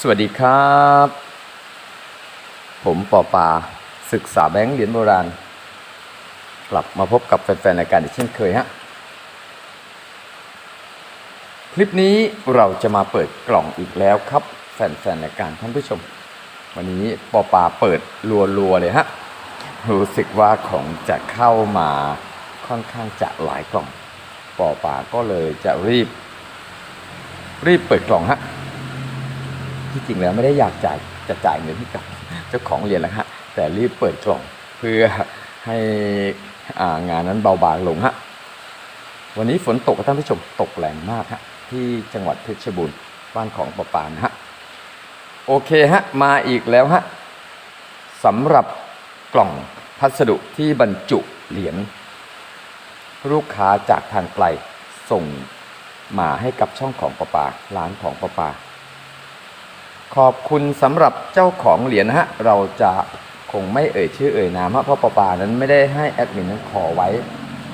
สวัสดีครับ ผมปอปา ศึกษาแบงค์เหรียญโบราณ กลับมาพบกับแฟนๆรายการอีกเช่นเคยฮะ คลิปนี้เราจะมาเปิดกล่องอีกแล้วครับ แฟนๆรายการท่านผู้ชม วันนี้ปอปาเปิดรัวๆเลยฮะ รู้สึกว่าของจะเข้ามาค่อนข้างจะหลายกล่อง ปอปาก็เลยจะรีบ รีบเปิดกล่องฮะ ที่จริงแล้วไม่ได้อยากจ่ายจะจ่ายเงินให้กับเจ้าของเหรียญแล้วฮะแต่รีบเปิดกล่องเพื่อให้งานนั้นเบาบางลงฮะวันนี้ฝนตกท่านผู้ชมตกแรงมากฮะที่จังหวัดเพชรบูรณ์บ้านของปะปานฮะโอเคฮะมาอีกแล้วฮะสำหรับกล่องพัสดุที่บรรจุเหรียญลูกค้าจากทางไกลส่งมาให้กับช่องของปะปาร้านของปะปา ขอบคุณสำหรับเจ้าของเหรียญนะฮะ เราจะคงไม่เอ่ยชื่อเอ่ยนามฮะเพราะปอปานั้นไม่ได้ให้แอดมินนั้นขอไว้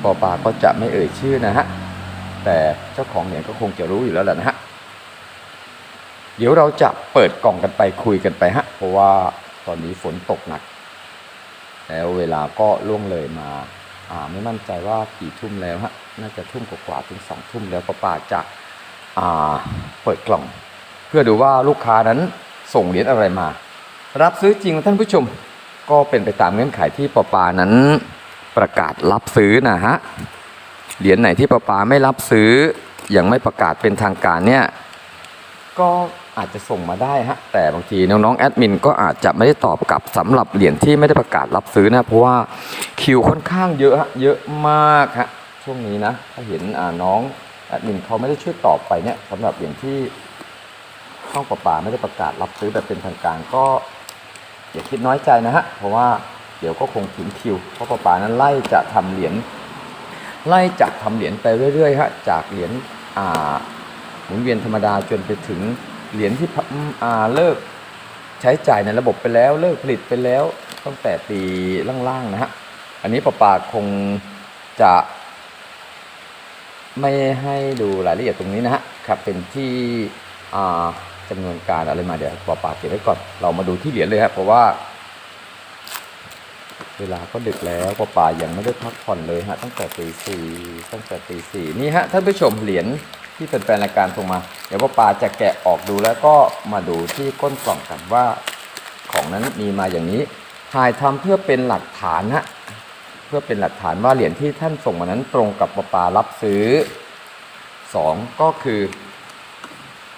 ปอปาก็จะไม่เอ่ยชื่อนะฮะ แต่เจ้าของเหรียญก็คงจะรู้อยู่แล้วแหละนะฮะ เดี๋ยวเราจะเปิดกล่องกันไปคุยกันไปฮะ เพราะว่าตอนนี้ฝนตกหนัก แล้วเวลาก็ล่วงเลยมา อ่าไม่มั่นใจว่ากี่ทุ่มแล้วฮะ น่าจะทุ่มกว่าๆถึงสองทุ่มแล้วปอปาจะ อ่า เปิดกล่อง พื่อดูว่าลูกค้านั้นส่งเหรียญอะไรมา รับซื้อจริงท่านผู้ชมก็เป็นไปตามเงื่อนไขที่ปปานั้นประกาศรับซื้อนะฮะเหรียญไหนที่ปปาไม่รับซื้อยังไม่ประกาศเป็นทางการเนี่ยก็อาจจะส่งมาได้ฮะแต่บางทีน้องๆแอดมินก็อาจจะไม่ได้ตอบกลับสำหรับเหรียญที่ไม่ได้ประกาศรับซื้อนะเพราะว่าคิวค่อนข้างเยอะฮะเยอะมากฮะช่วงนี้นะถ้าเห็นน้องแอดมินเขาไม่ได้ช่วยตอบไปเนี่ยสำหรับเหรียญที่ ช่องประปาไม่ได้ประกาศรับซื้อแบบเป็นทางการก็อย่าคิดน้อยใจนะฮะ เพราะว่าเดี๋ยวก็คงถึงคิว เพราะประปานั้นไล่จะทำเหรียญไล่จัดทำเหรียญไปเรื่อยๆฮะจากเหรียญอ่าหมุนเวียนธรรมดาจนไปถึงเหรียญที่อ่าเลิกใช้จ่ายในระบบไปแล้วเลิกผลิตไปแล้วตั้งแต่ปีล่างๆนะฮะอันนี้ประปาคงจะไม่ให้ดูรายละเอียดตรงนี้นะฮะครับเป็นที่อ่า จำนวนการอะไรมาเดี๋ยวปอปาเก็บไว้ก่อนเรามาดูที่เหรียญเลยครับเพราะว่า เวลาก็ดึกแล้วปอปายังไม่ได้พักผ่อนเลยฮะตั้งแต่ตีสี่ตั้งแต่ตีสี่นี่ฮะท่านผู้ชมเหรียญที่เป็นแฟนรายการส่งมา เดี๋ยวปอปาจะแกะออกดูแล้วก็มาดูที่ก้นกล่องกันว่า ของนั้นมีมาอย่างนี้ถ่ายทำเพื่อเป็นหลักฐานฮะเพื่อเป็นหลักฐานว่าเหรียญที่ท่านส่งมานั้นตรงกับปปารับซื้อ 2 ก็คือ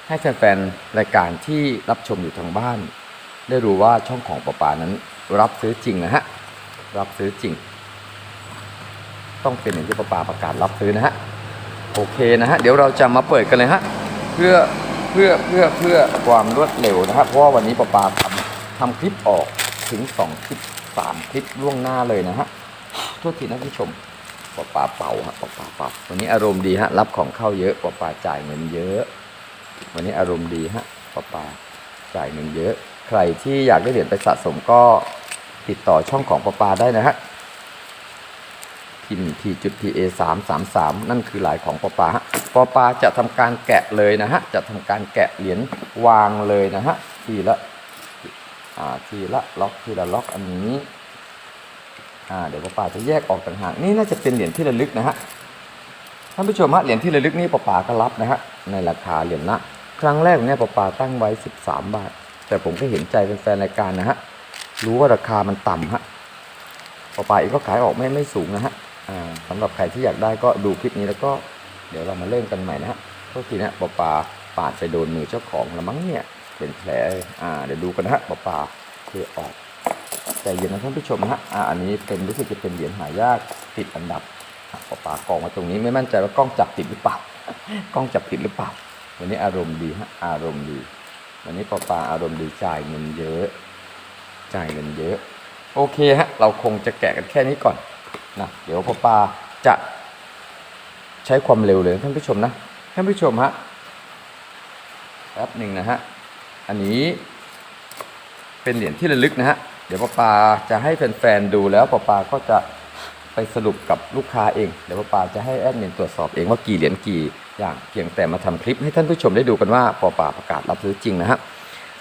ให้แฟนๆ รายการที่รับชมอยู่ทางบ้าน ได้รู้ว่าช่องของปปานั้น รับซื้อจริงนะฮะ รับซื้อจริง ต้องเป็นอย่างที่ปปาประกาศรับซื้อนะฮะ โอเคนะฮะ เดี๋ยวเราจะมาเปิดกันเลยฮะ เพื่อเพื่อเพื่อเพื่อความรวดเร็วนะครับเพราะว่าวันนี้ปปาทำทำคลิปออกถึง2คลิป3คลิปล่วงหน้าเลยนะฮะโทษทีนะผู้ชมปอปาเป่าฮะปอปาเป่าวันนี้อารมณ์ดีฮะ รับของเข้าเยอะปอปาจ่ายเงินเยอะ วันนี้อารมณ์ดีฮะปอปาจ่ายเงินเยอะ ใครที่อยากได้เหรียญไปสะสมก็ติดต่อช่องของปอปาได้นะฮะพิมพ์ทีจุดพีเอสามสามสามนั่นคือลายของปอปาฮะปอปาจะทำการแกะเลยนะฮะ จะทำการแกะเหรียญวางเลยนะฮะ ทีละ อ่า ทีละล็อกทีละล็อกอันนี้ อ่า เดี๋ยวป้าป่าจะแยกออกต่างหาก นี่น่าจะเป็นเหรียญที่ระลึกนะฮะ ท่านผู้ชมฮะ เหรียญที่ระลึกนี่ป้าป่าก็รับนะฮะ ในราคาเหรียญละ ครั้งแรกเนี่ยปป่าตั้งไว้ 13 บาท แต่ผมก็เห็นใจเป็นแฟนรายการนะฮะ รู้ว่าราคามันต่ำฮะปป่าเองก็ขายออกไม่ไม่สูงนะฮะสำหรับใครที่อยากได้ก็ดูคลิปนี้แล้วก็เดี๋ยวเรามาเริ่มกันใหม่นะฮะโทษทีนะป้าป่าปาดไปโดนมือเจ้าของละมั้งเนี่ยเป็นแผลอ่าเดี๋ยวดูกันนะฮะปป่าคือออกใจเย็นนะท่านผู้ชมนะฮะอ่าอันนี้เป็นรู้สึกจะเป็นเหรียญหายากติดอันดับปอปากองมาตรงนี้ไม่มั่นใจว่ากล้องจับติดหรือเปล่า กล้องจับติดหรือเปล่า วันนี้อารมณ์ดีฮะ อารมณ์ดี วันนี้ปอปาอารมณ์ดีจ่ายเงินเยอะ จ่ายเงินเยอะ โอเคฮะ เราคงจะแกะกันแค่นี้ก่อนนะ เดี๋ยวปอปาจะใช้ความเร็วเลยท่านผู้ชมนะ ท่านผู้ชมฮะ แป๊บหนึ่งนะฮะ อันนี้เป็นเหรียญที่ระลึกนะฮะ เดี๋ยวป้าปาจะให้แฟนๆดูแล้วป้าปาก็จะ ไปสรุปกับลูกค้าเอง เดี๋ยวป้าปาจะให้แอดมินตรวจสอบเองว่ากี่เหรียญกี่อย่างเพียงแต่มาทำคลิปให้ท่านผู้ชมได้ดูกันว่าป้าปาประกาศรับซื้อจริงนะฮะ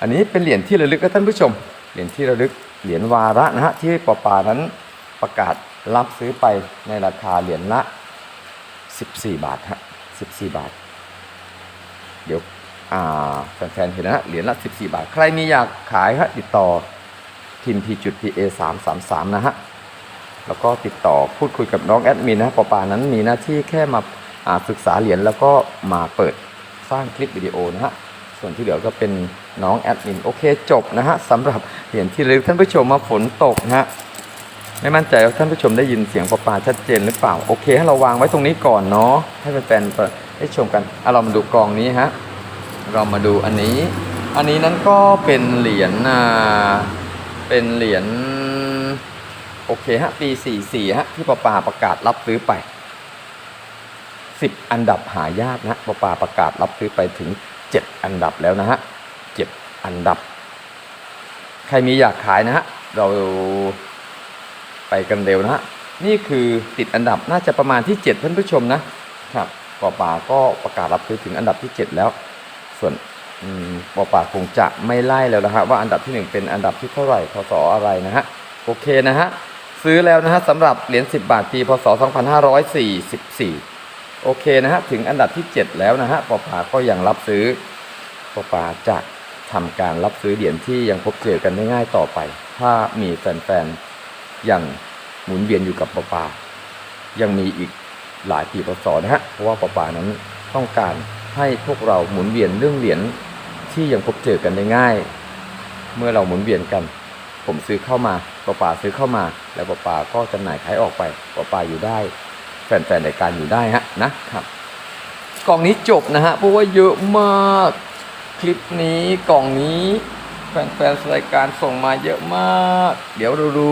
อันนี้เป็นเหรียญที่ระลึกนะท่านผู้ชม เหรียญที่ระลึกเหรียญวาระนะฮะที่ปอปานั้นประกาศรับซื้อไปในราคาเหรียญละ 14 บาทฮะ14 บาท เดี๋ยวแฟนๆเห็นนะเหรียญละ 14 บาท ใครมีอยากขายฮะติดต่อทีม P.PA 333นะฮะ แล้วก็ติดต่อพูดคุยกับน้องแอดมินนะปอปานั้นมีหน้าที่แค่มาอ่าศึกษาเหรียญแล้วก็มาเปิดสร้างคลิปวิดีโอนะฮะส่วนที่เหลือก็เป็นน้องแอดมินโอเคจบนะฮะสำหรับเหรียญที่ระลึกท่านผู้ชมมาฝนตกนะฮะไม่มั่นใจว่าท่านผู้ชมได้ยินเสียงปลาปาชัดเจนหรือเปล่าโอเคให้เราวางไว้ตรงนี้ก่อนเนาะให้แฟนๆได้ชมกันเอาเรามาดูกองนี้ฮะเรามาดูอันนี้ อันนี้นั้นก็เป็นเหรียญอ่าเป็นเหรียญ โอเคฮะ ปี 44 ฮะ ที่ปปาประกาศรับซื้อไป 10 อันดับหายากนะปปาประกาศรับซื้อไปถึง 7 อันดับแล้วนะฮะ 7 อันดับ ใครมีอยากขายนะฮะ เราไปกันเร็วนะฮะ นี่คือติดอันดับน่าจะประมาณที่ 7 ท่านผู้ชมนะครับปป่าก็ประกาศรับซื้อถึงอันดับที่ 7 แล้ว ส่วนปอป่าคงจะไม่ไล่แล้วนะฮะว่าอันดับที่ 1 เป็นอันดับที่เท่าไหร่พศอะไรนะฮะ โอเคนะฮะ ซื้อแล้วนะฮะสำหรับเหรียญ10 บาทปีพศ 2544 โอเคนะฮะถึงอันดับที่ 7 แล้วนะฮะปอป่าก็ยังรับซื้อปอป่าจะทำการรับซื้อเหรียญที่ยังพบเจอกันได้ง่ายต่อไป ถ้ามีแฟนๆยังหมุนเวียนอยู่กับปลาปลายังมีอีกหลายปีพศนะฮะเพราะว่าปลาปานั้นต้องการให้พวกเราหมุนเวียนเรื่องเหรียญที่ยังพบเจอกันได้ง่าย เมื่อเราหมุนเวียนกัน ผมซื้อเข้ามาปลาปลาซื้อเข้ามา แล้วปลาปลาก็จำหน่ายขายออกไปปลาปลาอยู่ได้ แฟนๆรายการอยู่ได้ฮะนะครับกล่องนี้จบนะฮะเพราะว่าเยอะมากคลิปนี้กล่องนี้แฟนๆรายการส่งมาเยอะมาก เดี๋ยวเราดู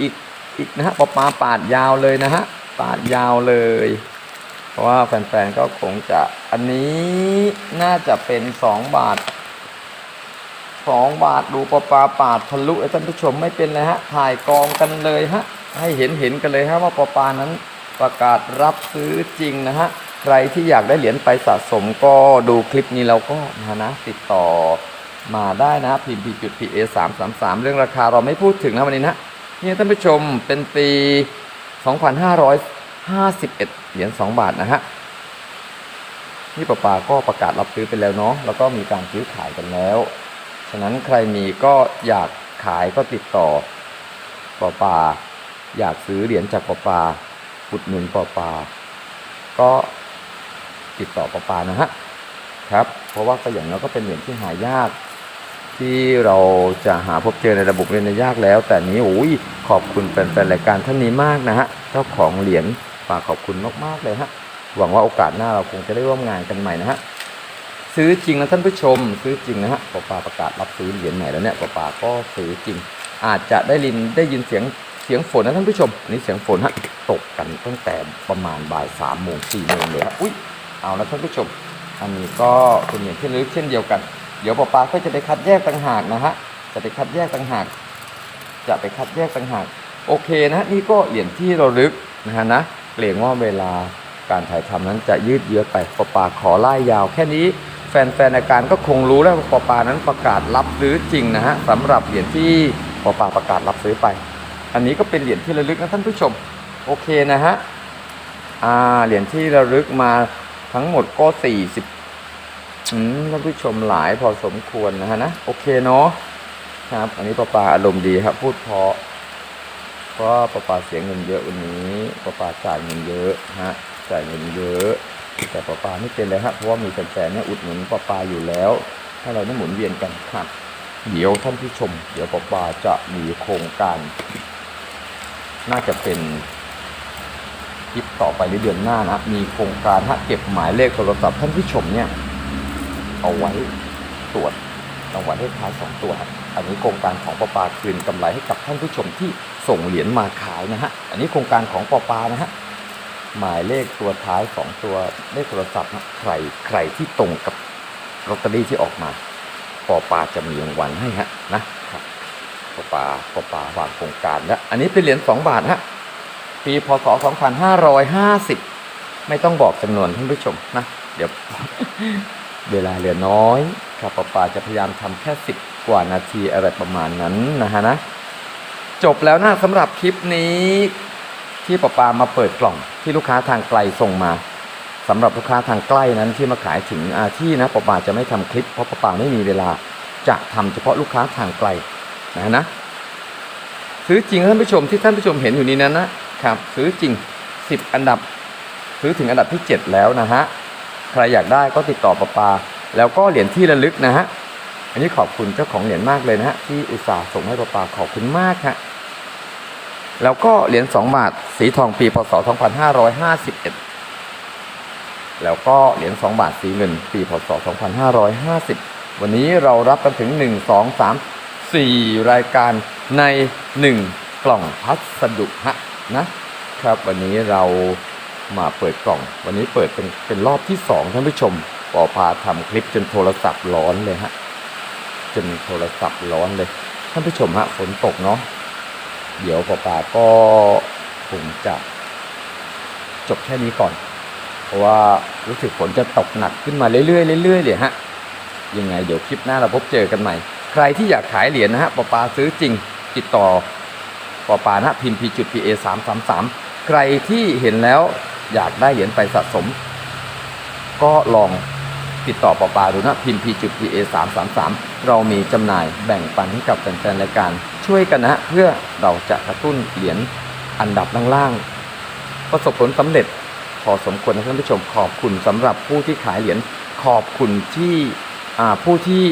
อีกอีกนะฮะปอปาปาดยาวเลยนะฮะปาดยาวเลย เพราะว่าแฟนๆก็คงจะอันนี้น่าจะเป็น 2 บาท 2 บาทดูปอปลาปาดทะลุให้ท่านผู้ชมไม่เป็นเลยฮะถ่ายกองกันเลยฮะให้เห็นเห็นกันเลยฮะว่าปอปานั้นประกาศรับซื้อจริงนะฮะใครที่อยากได้เหรียญไปสะสมก็ดูคลิปนี้เราก็นะนะติดต่อมาได้นะพิมพ์ p.pa 3 3 3เรื่องราคาเราไม่พูดถึงนะวันนี้นะเนี่ยท่านผู้ชมเป็นปี 2551 เหรียญ2บาทนะฮะนี่ป้าปาก็ประกาศรับซื้อไปแล้วเนาะแล้วก็มีการซื้อขายกันแล้ว ฉะนั้นใครมีก็อยากขายก็ติดต่อป้าปา อยากซื้อเหรียญจากป้าปาอุดหนุนป้าปา ก็ติดต่อป้าปานะฮะครับ เพราะว่าก็อย่างน้อยก็เป็นเหรียญที่หายาก ที่เราจะหาพบเจอในระบบเรียนยากแล้ว แต่นี้โอ้ยขอบคุณแฟนๆรายการท่านนี้มากนะฮะเจ้าของเหรียญฝากขอบคุณมากๆเลยฮะหวังว่าโอกาสหน้าเราคงจะได้ร่วมงานกันใหม่นะฮะ ซื้อจริงนะท่านผู้ชม ซื้อจริงนะฮะปอปาประกาศรับซื้อเหรียญใหม่แล้วเนี่ยปอปาก็ซื้อจริง อาจจะได้ลินได้ยินเสียงเสียงฝนนะท่านผู้ชมนี่เสียงฝนฮะตกกันตั้งแต่ประมาณบ่ายสามโมงสี่โมงเลยฮะอุ้ยเอาละท่านผู้ชม อันนี้ก็เป็นเหรียญที่ลึกเช่นเดียวกัน เดี๋ยวปอปาก็จะไปคัดแยกต่างหากนะฮะจะไปคัดแยกต่างหาก จะไปคัดแยกต่างหากโอเคนะนี่ก็เหรียญที่เระลึกนะฮะนะเกรงว่าเวลาการถ่ายทำนั้นจะยืดเยื้อไปปอปาขอไล่ยาวแค่นี้ แฟนๆอาการก็คงรู้แล้วปอปานั้นประกาศรับซื้อจริงนะฮะสำหรับเหรียญที่ปอปาประกาศรับซื้อไป อันนี้ก็เป็นเหรียญที่ระลึกนะท่านผู้ชมโอเคนะฮะอ่าเหรียญที่ระลึกมาทั้งหมดก็40อืมท่านผู้ชมหลายพอสมควรนะฮะนะโอเคเนาะครับ อันนี้ป้าปาอารมณ์ดีครับ พูดเพราะเพราะป้าปาเสียเงินเยอะวันนี้ป้าปาจ่ายเงินเยอะฮะจ่ายเงินเยอะ แต่ป้าปลาไม่เป็นเลยฮะเพราะว่ามีแฟนๆเนี่ยอุดหนุนป้าปลาอยู่แล้วให้เราได้หมุนเวียนกันครับเดี๋ยวท่านผู้ชม เดี๋ยวป้าปลาจะมีโครงการ น่าจะเป็นคลิปต่อไปในเดือนหน้านะ มีโครงการฮะเก็บหมายเลขโทรศัพท์ท่านผู้ชมเนี่ย เอาไว้ตรวจรางวัลเลขท้ายสองตัวฮะอันนี้โครงการของปอปาคืนกำไรให้กับท่านผู้ชมที่ส่งเหรียญมาขายนะฮะ อันนี้โครงการของปอปานะฮะ หมายเลขตัวท้ายสองตัวเลขโทรศัพท์นะใครใครที่ตรงกับลอตเตอรี่ที่ออกมาปอปาจะมีรางวัลให้ฮะนะครับปอปาปอปาวางโครงการแล้วอันนี้เป็นเหรียญสองบาทฮะปีพศ2550 ไม่ต้องบอกจำนวนท่านผู้ชมนะ เดี๋ยวเวลาเหลือน้อยครับป้าปาจะพยายามทำแค่สิบกว่านาทีอะไรประมาณนั้นนะฮะนะจบแล้วนะสำหรับคลิปนี้ ที่ป้าปามาเปิดกล่องที่ลูกค้าทางไกลส่งมาสำหรับลูกค้าทางใกล้นั้นที่มาขายถึงอาที่นะป้าปาจะไม่ทำคลิปเพราะป้าปาไม่มีเวลาจะทำเฉพาะลูกค้าทางไกลนะนะซื้อจริงท่านผู้ชมที่ท่านผู้ชมเห็นอยู่นี้นั้นนะครับซื้อจริง 10 อันดับซื้อถึงอันดับที่ 7 แล้วนะฮะใครอยากได้ก็ติดต่อป้าปา แล้วก็เหรียญที่ระลึกนะฮะอันนี้ขอบคุณเจ้าของเหรียญมากเลยนะฮะที่อุตส่าห์ส่งให้ป้าปาขอบคุณมากฮะ แล้วก็เหรียญ2บาทสีทองปีพศ 2551 แล้วก็เหรียญ2บาทสีเงินปีพศ 2550 วันนี้เรารับกันถึง 1 2 3 4 รายการใน 1 กล่องพัสดุฮะนะครับวันนี้เรามาเปิดกล่อง วันนี้เปิดเป็นเป็นรอบที่สองท่านผู้ชมปอพาทำคลิปจนโทรศัพท์ร้อนเลยฮะจนโทรศัพท์ร้อนเลยท่านผู้ชมฮะฝนตกเนาะ เดี๋ยวปอปาก็คงจะจบแค่นี้ก่อน เพราะว่ารู้สึกฝนจะตกหนักขึ้นมาเรื่อยๆเรื่อยๆเลยฮะยังไงเดี๋ยวคลิปหน้าเราพบเจอกันใหม่ ใครที่อยากขายเหรียญนะฮะปอปาซื้อจริงติดต่อปอปานะพิมพ์ p จุด pa สามสามสามใครที่เห็นแล้วอยากได้เหรียญไปสะสม ก็ลองติดต่อปอปาดูนะพิมพ์ p จุด pa สามสามสามเรามีจำหน่ายแบ่งปันให้กับแฟนๆรายการ ช่วยกันนะเพื่อเราจะกระตุ้นเหรียญอันดับล่างๆประสบผลสำเร็จพอสมควรนะท่านผู้ชมขอบคุณสำหรับผู้ที่ขายเหรียญขอบคุณที่ผู้ที่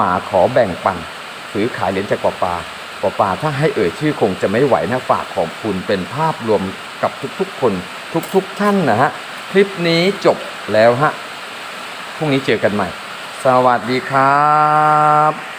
มาขอแบ่งปันซื้อขายเหรียญจากปอปาปอปาถ้าให้เอ่ยชื่อคงจะไม่ไหวนะฝากขอบคุณเป็นภาพรวมกับทุกๆ คนทุกๆ ท่านนะฮะคลิปนี้จบแล้วฮะพรุ่งนี้เจอกันใหม่ สวัสดีครับ